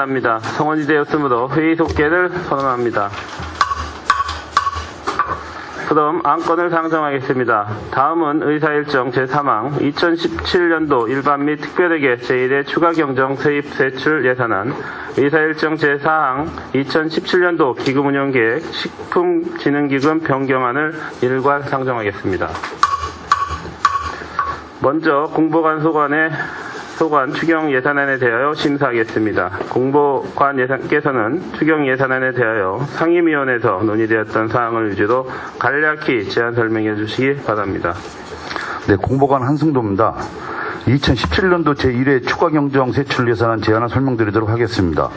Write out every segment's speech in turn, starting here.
바랍니다. 성원이 되었으므로 회의 속개를 선언합니다. 그럼 안건을 상정하겠습니다. 다음은 의사일정 제3항 2017년도 일반 및 특별회계 제1회 추가 경정 세입 세출 예산안 의사일정 제4항 2017년도 기금운영계획 식품진흥기금 변경안을 일괄 상정하겠습니다. 먼저 공보관 소관의 소관 추경 예산안에 대하여 심사하겠습니다. 공보관 예산께서는 추경 예산안에 대하여 상임위원회에서 논의되었던 사항을 위주로 간략히 제안 설명해 주시기 바랍니다. 네, 공보관 한승도입니다. 2017년도 제1회 추가 경정 세출 예산안 제안을 설명드리도록 하겠습니다.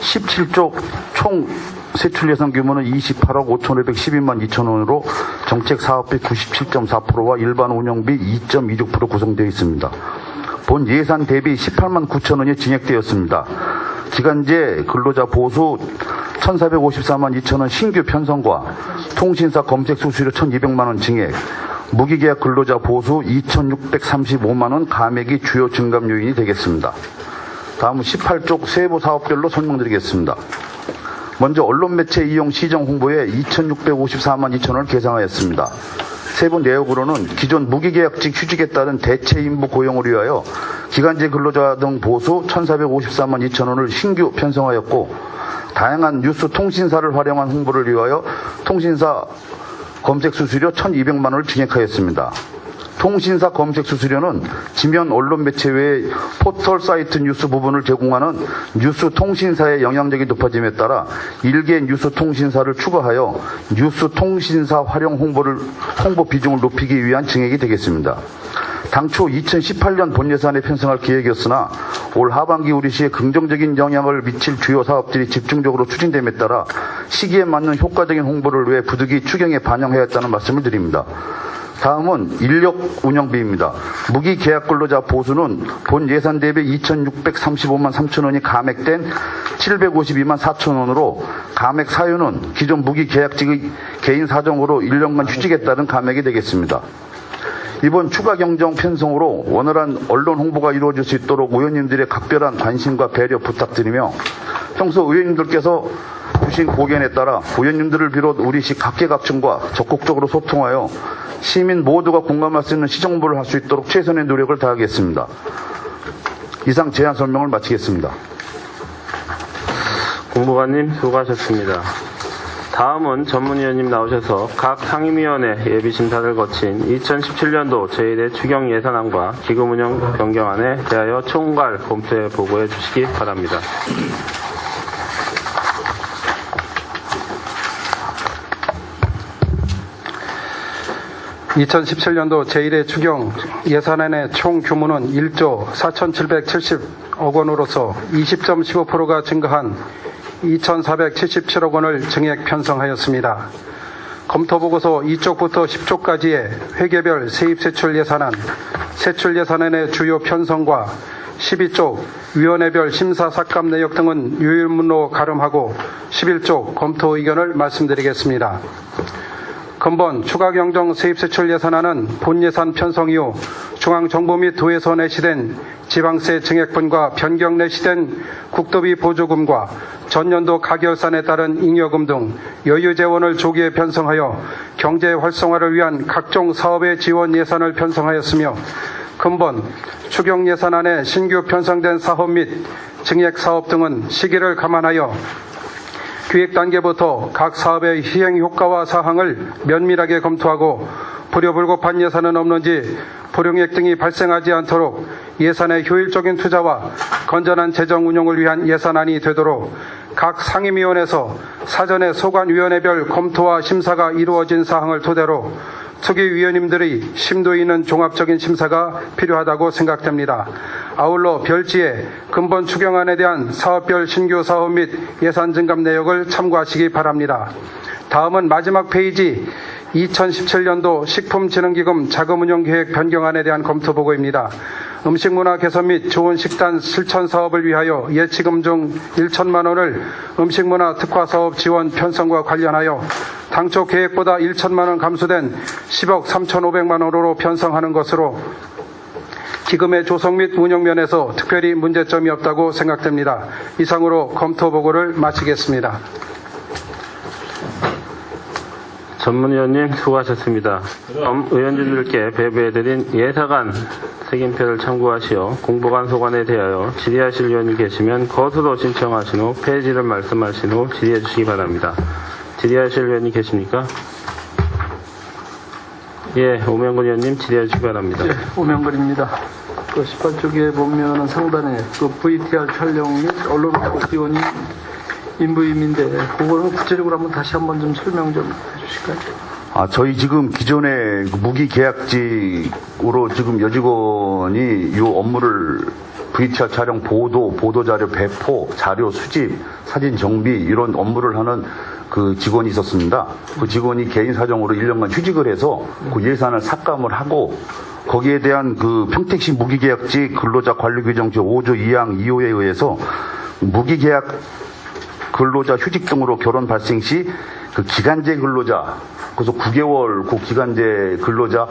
17조 총 세출 예산 규모는 28억 5,512만 2천 원으로 정책 사업비 97.4%와 일반 운영비 2.26% 구성되어 있습니다. 본 예산 대비 18만 9천 원이 증액되었습니다. 기간제 근로자 보수 1,454만 2천 원 신규 편성과 통신사 검색 수수료 1,200만 원 증액, 무기계약 근로자 보수 2,635만 원 감액이 주요 증감 요인이 되겠습니다. 다음은 18쪽 세부 사업별로 설명드리겠습니다. 먼저 언론 매체 이용 시정 홍보에 2,654만 2천 원을 계상하였습니다. 세부 내역으로는 기존 무기계약직 휴직에 따른 대체 인부 고용을 위하여 기간제 근로자 등 보수 1,454만 2천 원을 신규 편성하였고 다양한 뉴스 통신사를 활용한 홍보를 위하여 통신사 검색 수수료 1,200만 원을 증액하였습니다. 통신사 검색 수수료는 지면 언론 매체 외에 포털 사이트 뉴스 부분을 제공하는 뉴스 통신사의 영향력이 높아짐에 따라 일개 뉴스 통신사를 추가하여 뉴스 통신사 활용 홍보를 홍보 비중을 높이기 위한 증액이 되겠습니다. 당초 2018년 본 예산에 편성할 계획이었으나 올 하반기 우리 시에 긍정적인 영향을 미칠 주요 사업들이 집중적으로 추진됨에 따라 시기에 맞는 효과적인 홍보를 위해 부득이 추경에 반영하였다는 말씀을 드립니다. 다음은 인력 운영비입니다. 무기 계약 근로자 보수는 본 예산 대비 2,635만 3천 원이 감액된 752만 4천 원으로 감액 사유는 기존 무기 계약직의 개인 사정으로 1년간 휴직에 따른 감액이 되겠습니다. 이번 추가 경정 편성으로 원활한 언론 홍보가 이루어질 수 있도록 의원님들의 각별한 관심과 배려 부탁드리며 평소 의원님들께서 주신 고견에 따라 의원님들을 비롯 우리시 각계각층과 적극적으로 소통하여 시민 모두가 공감할 수 있는 시정보를 할 수 있도록 최선의 노력을 다하겠습니다. 이상 제안 설명을 마치겠습니다. 공보관님 수고하셨습니다. 다음은 전문위원님 나오셔서 각 상임위원회 예비심사를 거친 2017년도 제1회 추경 예산안과 기금운영 변경안에 대하여 총괄 검토해 보고해 주시기 바랍니다. 2017년도 제1회 추경 예산안의 총 규모는 1조 4,770억 원으로서 20.15%가 증가한 2,477억 원을 증액 편성하였습니다. 검토 보고서 2쪽부터 10쪽까지의 회계별 세입 세출 예산안, 세출 예산안의 주요 편성과 12쪽 위원회별 심사 삭감 내역 등은 유일문로 가름하고 11쪽 검토 의견을 말씀드리겠습니다. 근본 추가 경정 세입세출 예산안은 본 예산 편성 이후 중앙정부 및 도에서 내시된 지방세 증액분과 변경 내시된 국도비 보조금과 전년도 가결산에 따른 잉여금 등 여유 재원을 조기에 편성하여 경제 활성화를 위한 각종 사업의 지원 예산을 편성하였으며 근본 추경 예산안에 신규 편성된 사업 및 증액 사업 등은 시기를 감안하여 기획 단계부터 각 사업의 시행 효과와 사항을 면밀하게 검토하고 불효불급한 예산은 없는지 불용액 등이 발생하지 않도록 예산의 효율적인 투자와 건전한 재정 운용을 위한 예산안이 되도록 각 상임위원회에서 사전에 소관위원회별 검토와 심사가 이루어진 사항을 토대로 특위위원님들의 심도 있는 종합적인 심사가 필요하다고 생각됩니다. 아울러 별지에 근본 추경안에 대한 사업별 신규 사업 및 예산 증감 내역을 참고하시기 바랍니다. 다음은 마지막 페이지 2017년도 식품진흥기금 자금운용계획 변경안에 대한 검토 보고입니다. 음식문화 개선 및 좋은 식단 실천 사업을 위하여 예치금 중 1천만 원을 음식문화 특화 사업 지원 편성과 관련하여 당초 계획보다 1천만 원 감소된 10억 3,500만 원으로 편성하는 것으로 기금의 조성 및 운영 면에서 특별히 문제점이 없다고 생각됩니다. 이상으로 검토 보고를 마치겠습니다. 전문위원님 수고하셨습니다. 그럼 의원진들께 배부해드린 예사관 색인표를 참고하시어 공보관 소관에 대하여 질의하실 의원이 계시면 거수로 신청하신 후 폐지를 말씀하신 후 질의해 주시기 바랍니다. 질의하실 의원이 계십니까? 예, 오명근 의원님 질의해 주시기 바랍니다. 오명걸입니다. 그 18쪽에 보면은 상단에 그 VTR 촬영 및 언론 지원이 인부임인데 그거는 구체적으로 한번 다시 한번 좀 설명 좀 해주실까요? 아, 저희 지금 기존의 그 무기 계약직으로 지금 여직원이 이 업무를 VTR 촬영 보도, 보도 자료 배포, 자료 수집, 사진 정비 이런 업무를 하는 그 직원이 있었습니다. 그 직원이 개인 사정으로 1년간 휴직을 해서 그 예산을 삭감을 하고 거기에 대한 그 평택시 무기계약직 근로자 관리 규정 제5조 2항 2호에 의해서 무기계약 근로자 휴직 등으로 결혼 발생 시 그 기간제 근로자 그래서 9개월 그 기간제 근로자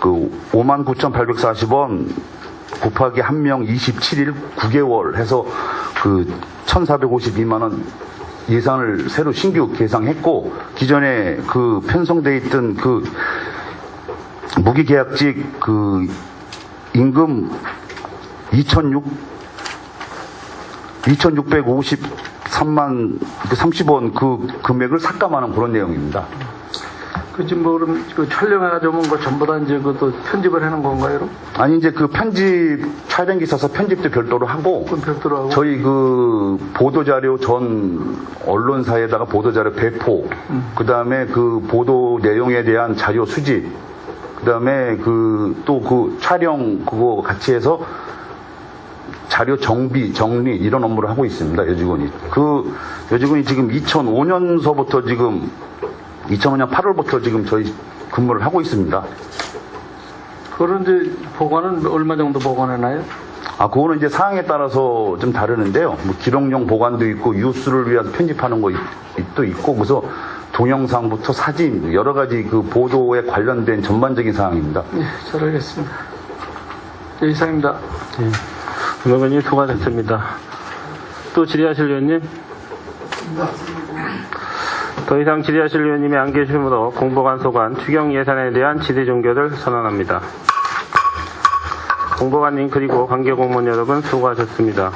그 59,840원 곱하기 한명 27일 9개월 해서 그 1,452만 원 예산을 새로 신규 계상했고 기존에 그 편성돼 있던 그 무기계약직 그 임금 2,600 2,653만 30원 그 금액을 삭감하는 그런 내용입니다. 그 지금 뭐 그럼 그 촬영해가지고 온거 전부 다 이제 그또 편집을 하는 건가요? 그럼? 아니 이제 그 편집 촬영기 있어서 편집도 별도로 하고 그건 별도로 하고 저희 그 보도 자료 전 언론사에다가 보도 자료 배포 그 다음에 그 보도 내용에 대한 자료 수집 그 다음에 그 또 그 촬영 그거 같이 해서 자료 정비, 정리 이런 업무를 하고 있습니다. 여직원이. 그 여직원이 지금 2005년서부터 지금 2005년 8월부터 지금 저희 근무를 하고 있습니다. 그거는 이제 보관은 얼마 정도 보관해놔요? 아, 그거는 이제 사항에 따라서 좀 다르는데요. 뭐 기록용 보관도 있고 뉴스를 위해서 편집하는 거또 있고 그래서 동영상부터 사진 여러 가지 그 보도에 관련된 전반적인 사항입니다. 예, 잘 알겠습니다. 예, 이상입니다. 오명근님 수고하셨습니다. 또 질의하실 의원님? 더 이상 질의하실 의원님이 안 계시므로 공보관 소관 추경 예산에 대한 질의 종결을 선언합니다. 공보관님 그리고 관계 공무원 여러분 수고하셨습니다.